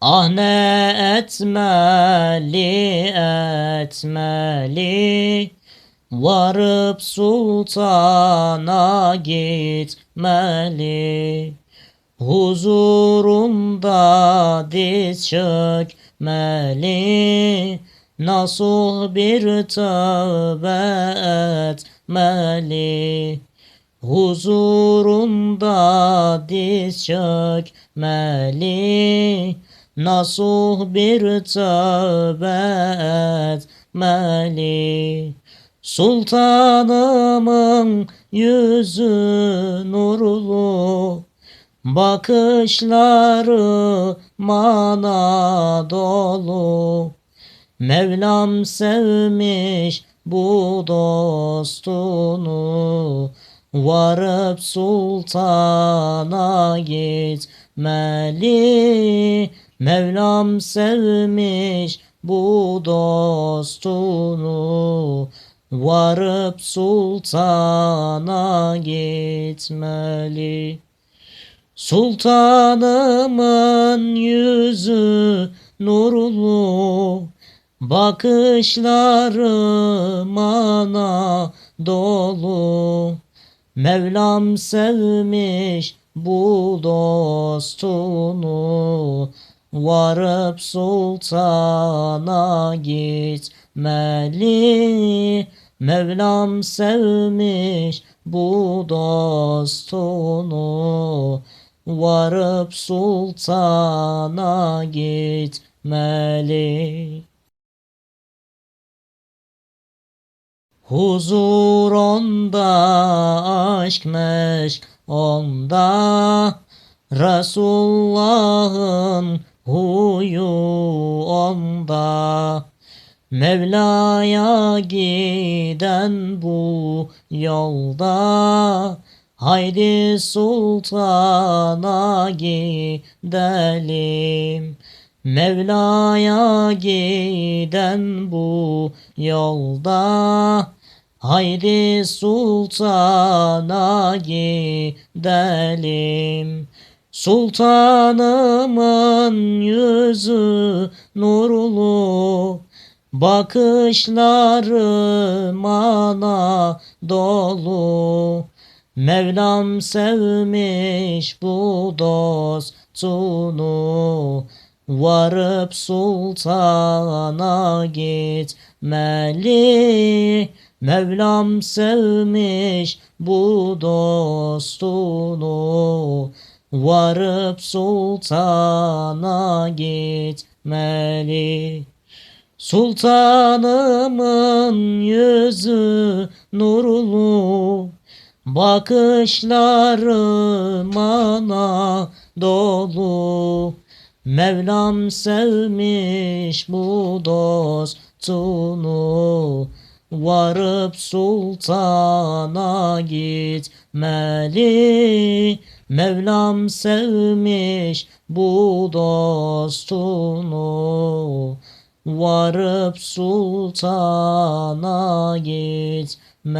Ah ne etmeli etmeli Varıp sultana gitmeli. Huzurunda diz çökmeli. Nasuh bir tövbe etmeli. Huzurunda diz çökmeli Nasuh bir tövbe etmeli Sultanımın yüzü nurlu Bakışları mana dolu. Mevlam sevmiş bu dostunu Varıp sultana gitmeli Mevlam sevmiş bu dostunu Varıp sultana gitmeli. Sultanımın yüzü nurlu Bakışları mana dolu. Mevlam sevmiş bu dostunu Varıp sultana gitmeli. Mevlam sevmiş bu dostunu. Varıp sultana gitmeli. Huzur onda, aşk meşk onda, Resulullah'ın huyu onda. Mevla'ya giden bu yolda, Haydi sultana gidelim. Mevla'ya giden bu yolda Haydi sultana gidelim Sultanımın yüzü nurlu Bakışları mana dolu. Mevlam sevmiş bu dostunu Varıp sultana gitmeli. Mevlam sevmiş bu dostunu Varıp sultana gitmeli. Sultanımın yüzü nurlu Bakışları mana dolu Mevlam sevmiş bu dostunu. Varıp sultana gitmeli Mevlam sevmiş bu dostunu Varıp sultana gitmeli